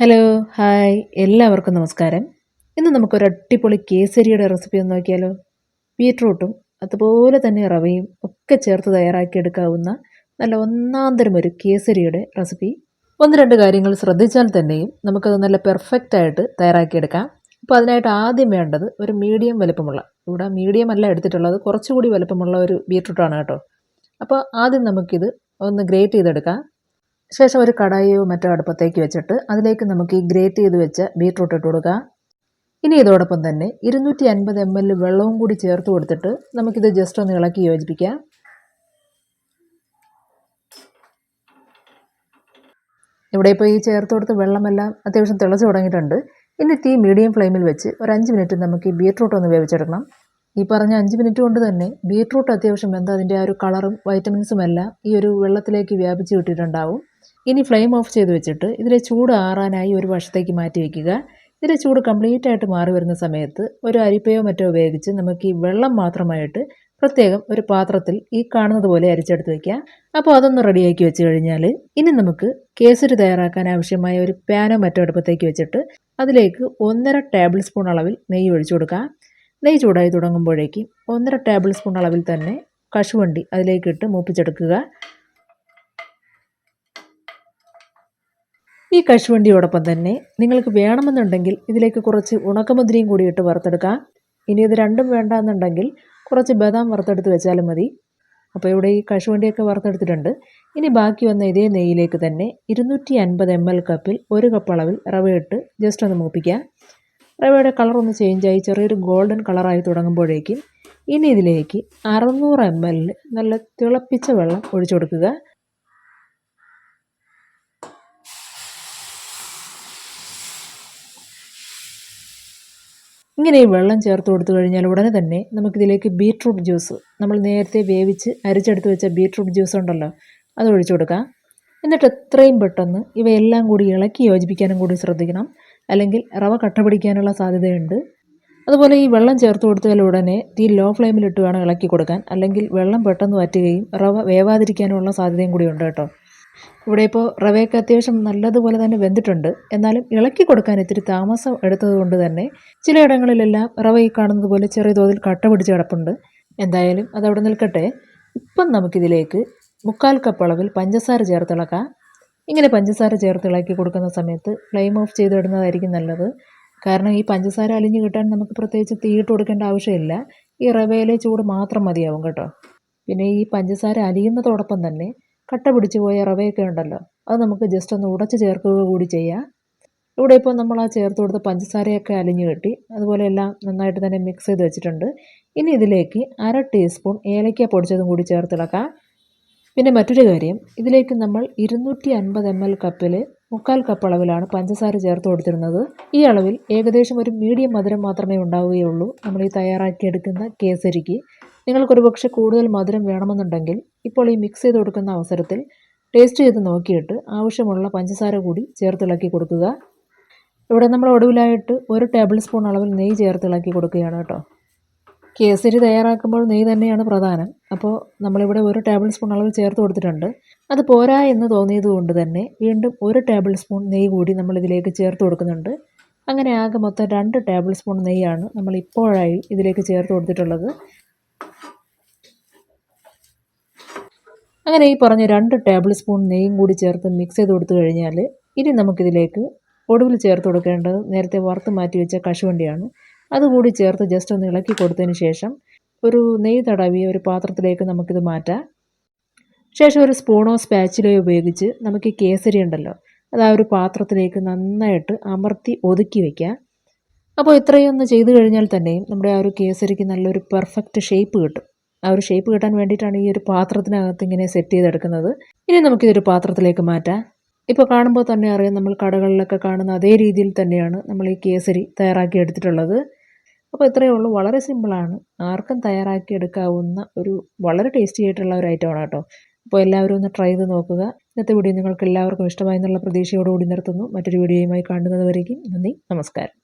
Hello hi എല്ലാവർക്കും നമസ്കാരം. ഇന്ന് നമുക്കൊരു അടിപൊളി കേസരിയുടെ റെസിപ്പി ഒന്ന് നോക്കിയാലോ? ബീട്രൂട്ടും അതുപോലെ തന്നെ റവയും ഒക്കെ ചേർത്ത് തയ്യാറാക്കിയെടുക്കാവുന്ന നല്ല ഒന്നാന്തരം ഒരു കേസരിയുടെ റെസിപ്പി ഒന്ന് രണ്ട് കാര്യങ്ങൾ ശ്രദ്ധിച്ചാൽ തന്നെയും നമുക്കത് നല്ല പെർഫെക്റ്റ് ആയിട്ട് തയ്യാറാക്കിയെടുക്കാം. അപ്പോൾ അതിനായിട്ട് ആദ്യം വേണ്ടത് ഒരു മീഡിയം വലുപ്പമുള്ള ഇവിടെ മീഡിയം അല്ല എടുത്തിട്ടുള്ളത് കുറച്ചുകൂടി വലുപ്പമുള്ള ഒരു ബീട്രൂട്ടാണ് കേട്ടോ. അപ്പോൾ ആദ്യം നമുക്കിത് ഒന്ന് ഗ്രേറ്റ് ചെയ്തെടുക്കാം. ശേഷം ഒരു കടായിയോ മറ്റോ അടുപ്പത്തേക്ക് വെച്ചിട്ട് അതിലേക്ക് നമുക്ക് ഈ ഗ്രേറ്റ് ചെയ്ത് വെച്ച ബീട്രൂട്ട് ഇട്ട് കൊടുക്കുക ഇനി ഇതോടൊപ്പം തന്നെ ഇരുന്നൂറ്റി അൻപത് എം എൽ വെള്ളവും കൂടി ചേർത്ത് കൊടുത്തിട്ട് നമുക്കിത് ജസ്റ്റ് ഒന്ന് ഇളക്കി യോജിപ്പിക്കാം. ഇവിടെ ഇപ്പോൾ ഈ ചേർത്ത് കൊടുത്ത വെള്ളമെല്ലാം അത്യാവശ്യം തിളച്ച് തുടങ്ങിയിട്ടുണ്ട്. ഇനി തീ മീഡിയം ഫ്ലെയിമിൽ വെച്ച് ഒരു അഞ്ച് മിനിറ്റ് നമുക്ക് ഈ ബീട്രൂട്ട് ഒന്ന് വേവിച്ചെടുക്കണം. ഈ പറഞ്ഞ അഞ്ച് മിനിറ്റ് കൊണ്ട് തന്നെ ബീട്രൂട്ട് അത്യാവശ്യം എന്താ അതിന്റെ ആ ഒരു കളറും വൈറ്റമിൻസും എല്ലാം ഈ ഒരു വെള്ളത്തിലേക്ക് വ്യാപിച്ച് കിട്ടിയിട്ടുണ്ടാവും. ഇനി ഫ്ലെയിം ഓഫ് ചെയ്ത് വെച്ചിട്ട് ഇതിലെ ചൂട് ആറാനായി ഒരു വശത്തേക്ക് മാറ്റി വയ്ക്കുക ഇതിലെ ചൂട് കംപ്ലീറ്റ് ആയിട്ട് മാറി വരുന്ന സമയത്ത് ഒരു അരിപ്പയോ മറ്റോ ഉപയോഗിച്ച് നമുക്ക് ഈ വെള്ളം മാത്രമായിട്ട് പ്രത്യേകം ഒരു പാത്രത്തിൽ ഈ കാണുന്നത് പോലെ അരിച്ചെടുത്ത് വയ്ക്കുക അപ്പോൾ അതൊന്ന് റെഡിയാക്കി വെച്ച് കഴിഞ്ഞാൽ ഇനി നമുക്ക് കേസരി തയ്യാറാക്കാൻ ആവശ്യമായ ഒരു പാനോ മറ്റോ അടുപ്പത്തേക്ക് വെച്ചിട്ട് അതിലേക്ക് ഒന്നര ടേബിൾ സ്പൂൺ അളവിൽ നെയ്യ് ഒഴിച്ചു കൊടുക്കുക. നെയ്യ് ചൂടായി തുടങ്ങുമ്പോഴേക്കും ഒന്നര ടേബിൾ സ്പൂൺ അളവിൽ തന്നെ കശുവണ്ടി അതിലേക്കിട്ട് മൂപ്പിച്ചെടുക്കുക. ഈ കശുവണ്ടിയോടൊപ്പം തന്നെ നിങ്ങൾക്ക് വേണമെന്നുണ്ടെങ്കിൽ ഇതിലേക്ക് കുറച്ച് ഉണക്കമുദ്രയും കൂടി ഇട്ട് വറുത്തെടുക്കാം. ഇനി ഇത് രണ്ടും വേണ്ട എന്നുണ്ടെങ്കിൽ കുറച്ച് ബദാം വറുത്തെടുത്ത് വെച്ചാലും മതി. അപ്പോൾ ഇവിടെ ഈ കശുവണ്ടിയൊക്കെ വറുത്തെടുത്തിട്ടുണ്ട്. ഇനി ബാക്കി വന്ന ഇതേ നെയ്യിലേക്ക് തന്നെ ഇരുന്നൂറ്റി അൻപത് എം എൽ കപ്പിൽ ഒരു കപ്പ് അളവിൽ റവ ഇട്ട് ജസ്റ്റ് ഒന്ന് മൂപ്പിക്കാം റവയുടെ കളർ ഒന്ന് ചേഞ്ചായി ചെറിയൊരു ഗോൾഡൻ കളറായി തുടങ്ങുമ്പോഴേക്കും ഇനി ഇതിലേക്ക് അറുന്നൂറ് എം എല്ലിൽ നല്ല തിളപ്പിച്ച വെള്ളം ഒഴിച്ചു കൊടുക്കുക. ഇങ്ങനെ ഈ വെള്ളം ചേർത്ത് കൊടുത്തു കഴിഞ്ഞാൽ ഉടനെ തന്നെ നമുക്കിതിലേക്ക് ബീട്രൂട്ട് ജ്യൂസ്. നമ്മൾ നേരത്തെ വേവിച്ച് അരിച്ചെടുത്ത് വെച്ച ബീട്രൂട്ട് ജ്യൂസ് ഉണ്ടല്ലോ അത് ഒഴിച്ചു കൊടുക്കാം എന്നിട്ട് എത്രയും പെട്ടെന്ന് ഇവയെല്ലാം കൂടി ഇളക്കി യോജിപ്പിക്കാനും കൂടി ശ്രദ്ധിക്കണം. അല്ലെങ്കിൽ റവ കട്ട പിടിക്കാനുള്ള സാധ്യതയുണ്ട്. അതുപോലെ ഈ വെള്ളം ചേർത്ത് കൊടുത്താൽ ഉടനെ തീ ലോ ഫ്ലെയിമിലിട്ട് വേണം ഇളക്കി കൊടുക്കാൻ. അല്ലെങ്കിൽ വെള്ളം പെട്ടെന്ന് വറ്റുകയും റവ വേവാതിരിക്കാനുള്ള സാധ്യതയും കൂടി ഉണ്ട് കേട്ടോ. ഇവിടെ ഇപ്പോൾ റവയൊക്കെ അത്യാവശ്യം നല്ലതുപോലെ തന്നെ വെന്തിട്ടുണ്ട്. എന്നാലും ഇളക്കി കൊടുക്കാൻ ഇത്തിരി താമസം എടുത്തതുകൊണ്ട് തന്നെ ചിലയിടങ്ങളിലെല്ലാം റവ ഈ കാണുന്നത് പോലെ ചെറിയ തോതിൽ കട്ട പിടിച്ച് കിടപ്പുണ്ട്. എന്തായാലും അതവിടെ നിൽക്കട്ടെ. ഇപ്പം നമുക്കിതിലേക്ക് മുക്കാൽ കപ്പ് അളവിൽ പഞ്ചസാര ചേർത്തിളക്കാം ഇങ്ങനെ പഞ്ചസാര ചേർത്ത് ഇളക്കി കൊടുക്കുന്ന സമയത്ത് ഫ്ലെയിം ഓഫ് ചെയ്തിടുന്നതായിരിക്കും നല്ലത്. കാരണം ഈ പഞ്ചസാര അലിഞ്ഞു കിട്ടാൻ നമുക്ക് പ്രത്യേകിച്ച് തീയിട്ട് കൊടുക്കേണ്ട ആവശ്യമില്ല. ഈ റവയിലെ ചൂട് മാത്രം മതിയാവും കേട്ടോ. പിന്നെ ഈ പഞ്ചസാര അലിയുന്നതോടൊപ്പം തന്നെ കട്ട പിടിച്ചു പോയ റവയൊക്കെ ഉണ്ടല്ലോ അത് നമുക്ക് ജസ്റ്റ് ഒന്ന് ഉടച്ച് ചേർക്കുക കൂടി ചെയ്യാം. ഇവിടെ ഇപ്പോൾ നമ്മൾ ആ ചേർത്ത് കൊടുത്ത പഞ്ചസാരയൊക്കെ അലിഞ്ഞു കെട്ടി അതുപോലെ എല്ലാം നന്നായിട്ട് തന്നെ മിക്സ് ചെയ്ത് വെച്ചിട്ടുണ്ട്. ഇനി ഇതിലേക്ക് അര ടീസ്പൂൺ ഏലക്ക പൊടിച്ചതും കൂടി ചേർത്തിളക്കാം പിന്നെ മറ്റൊരു കാര്യം ഇതിലേക്ക് നമ്മൾ ഇരുന്നൂറ്റി അൻപത് എം എൽ കപ്പിൽ മുക്കാൽ കപ്പ് അളവിലാണ് പഞ്ചസാര ചേർത്ത് കൊടുത്തിരുന്നത്. ഈ അളവിൽ ഏകദേശം ഒരു മീഡിയം മധുരം മാത്രമേ ഉണ്ടാവുകയുള്ളൂ. നമ്മൾ ഈ തയ്യാറാക്കിയെടുക്കുന്ന കേസരിക്ക്. നിങ്ങൾക്കൊരു പക്ഷെ കൂടുതൽ മധുരം വേണമെന്നുണ്ടെങ്കിൽ ഇപ്പോൾ ഈ മിക്സ് ചെയ്ത് കൊടുക്കുന്ന അവസരത്തിൽ ടേസ്റ്റ് ചെയ്ത് നോക്കിയിട്ട് ആവശ്യമുള്ള പഞ്ചസാര കൂടി ചേർത്തിളക്കി കൊടുക്കുക. ഇവിടെ നമ്മൾ ഒടുവിലായിട്ട് ഒരു ടേബിൾ സ്പൂൺ അളവിൽ നെയ്യ് ചേർത്തിളക്കി കൊടുക്കുകയാണ് കേട്ടോ. കേസരി തയ്യാറാക്കുമ്പോൾ നെയ്യ് തന്നെയാണ് പ്രധാനം. അപ്പോൾ നമ്മളിവിടെ ഒരു ടേബിൾ സ്പൂൺ അളവിൽ ചേർത്ത് കൊടുത്തിട്ടുണ്ട്. അത് പോരാ എന്ന് തോന്നിയത് കൊണ്ട് തന്നെ വീണ്ടും ഒരു ടേബിൾ സ്പൂൺ നെയ്യ് കൂടി നമ്മളിതിലേക്ക് ചേർത്ത് കൊടുക്കുന്നുണ്ട്. അങ്ങനെ ആകെ മൊത്തം രണ്ട് ടേബിൾ സ്പൂൺ നെയ്യാണ് നമ്മൾ ഇപ്പോഴായി ഇതിലേക്ക് ചേർത്ത് കൊടുത്തിട്ടുള്ളത്. അങ്ങനെ ഈ പറഞ്ഞ രണ്ട് ടേബിൾ സ്പൂൺ നെയ്യും കൂടി ചേർത്ത് മിക്സ് ചെയ്ത് കൊടുത്തു കഴിഞ്ഞാൽ ഇനി നമുക്കിതിലേക്ക് ഒടുവിൽ ചേർത്ത് കൊടുക്കേണ്ടത് നേരത്തെ വറുത്ത് മാറ്റി വെച്ച കശുവണ്ടിയാണ്. അതുകൂടി ചേർത്ത് ജസ്റ്റ് ഒന്ന് ഇളക്കി കൊടുത്തതിന് ശേഷം ഒരു നെയ്യ് തടവി ഒരു പാത്രത്തിലേക്ക് നമുക്കിത് മാറ്റാം. ശേഷം ഒരു സ്പൂണോ സ്പാച്ചിലോ ഉപയോഗിച്ച് നമുക്ക് കേസരി ഉണ്ടല്ലോ അത് ആ ഒരു പാത്രത്തിലേക്ക് നന്നായിട്ട് അമർത്തി ഒതുക്കി വയ്ക്കുക അപ്പോൾ ഇത്രയും ഒന്ന് ചെയ്തു കഴിഞ്ഞാൽ തന്നെയും നമ്മുടെ ആ ഒരു കേസരിക്ക് നല്ലൊരു പെർഫെക്റ്റ് ഷേപ്പ് കിട്ടും. ആ ഒരു ഷേപ്പ് കിട്ടാൻ വേണ്ടിയിട്ടാണ് ഈ ഒരു പാത്രത്തിനകത്ത് ഇങ്ങനെ സെറ്റ് ചെയ്തെടുക്കുന്നത്. ഇനി നമുക്കിതൊരു പാത്രത്തിലേക്ക് മാറ്റാം. ഇപ്പോൾ കാണുമ്പോൾ തന്നെ അറിയാം നമ്മൾ കടകളിലൊക്കെ കാണുന്ന അതേ രീതിയിൽ തന്നെയാണ് നമ്മൾ ഈ കേസരി തയ്യാറാക്കി എടുത്തിട്ടുള്ളത്. അപ്പോൾ ഇത്രയേ ഉള്ളൂ. വളരെ സിമ്പിളാണ് ആർക്കും തയ്യാറാക്കി എടുക്കാവുന്ന ഒരു വളരെ ടേസ്റ്റി ആയിട്ടുള്ള ഒരു ഐറ്റമാണ് കേട്ടോ. അപ്പോൾ എല്ലാവരും ഒന്ന് ട്രൈ ചെയ്ത് നോക്കുക. ഇന്നത്തെ വീഡിയോ നിങ്ങൾക്ക് എല്ലാവർക്കും ഇഷ്ടമായി എന്നുള്ള പ്രതീക്ഷയോടുകൂടി നിർത്തുന്നു. മറ്റൊരു വീഡിയോയുമായി കാണുന്നത് വരേക്കും നന്ദി. നമസ്കാരം.